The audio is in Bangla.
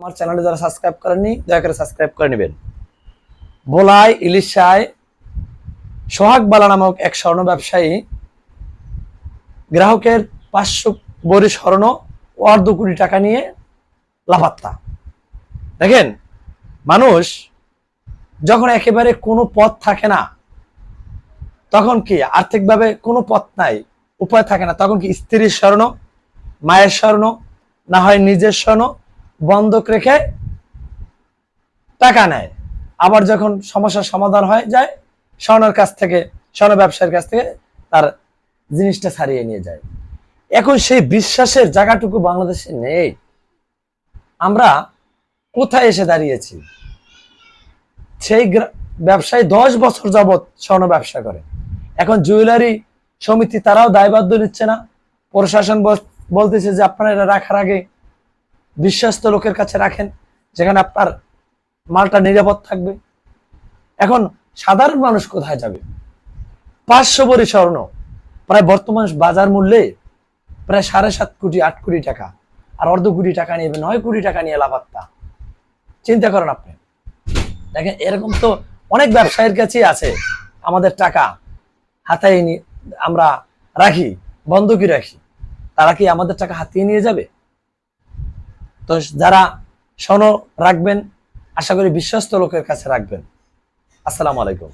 আমার চ্যানেলে যারা সাবস্ক্রাইব করেননি, দয়া করে সাবস্ক্রাইব করে নেবেন। বোলাই ইলিশায় সোহাগ বালা নামক এক স্বর্ণ ব্যবসায়ী গ্রাহকের পাঁচশো বড়ি স্বর্ণ অর্ধ কোটি টাকা নিয়ে লাপাত্তা। দেখেন, মানুষ যখন একেবারে কোনো পথ থাকে না, তখন কি আর্থিকভাবে কোনো পথ নাই, উপায় থাকে না, তখন কি স্ত্রীর স্বর্ণ, মায়ের স্বর্ণ, না হয় নিজের স্বর্ণ বন্ধক রেখে টাকা নেয়। আবার যখন সমস্যার সমাধান হয়, যায় স্বর্ণের কাছ থেকে, স্বর্ণ ব্যবসায়ীর কাছ থেকে তার জিনিসটা ছাড়িয়ে নিয়ে যায়। এখন সেই বিশ্বাসের জায়গাটুকু বাংলাদেশে নেই। আমরা কোথায় এসে দাঁড়িয়েছি? সেই ব্যবসায়ী দশ বছর যাবৎ স্বর্ণ ব্যবসা করে। এখন জুয়েলারি সমিতি তারাও দায়বদ্ধ নিচ্ছে না। প্রশাসন বল- বলতেছে যে আপনারা রাখার আগে বিশ্বস্ত লোকের কাছে রাখেন, যেখানে আপনার মালটা নিরাপদ থাকবে। এখন সাধারণ মানুষ কোথায় যাবে? পাঁচশো বড়ি স্বর্ণ, প্রায় বর্তমান বাজার মূল্যে প্রায় সাড়ে সাত কোটি, আট কোটি টাকা। আর অর্ধ কোটি টাকা নিয়ে নয় কোটি টাকা নিয়ে লাভাত্তা চিন্তা করেন আপনি। দেখেন, এরকম তো অনেক ব্যবসায়ীর কাছেই আছে। আমাদের টাকা হাতায় আমরা রাখি, বন্ধকি রাখি। তারা কি আমাদের টাকা হাতিয়ে নিয়ে যাবে? তো যারা স্বর্ণ রাখবেন আশা করি বিশ্বস্ত লোকের কাছে রাখবেন। আসসালামু আলাইকুম।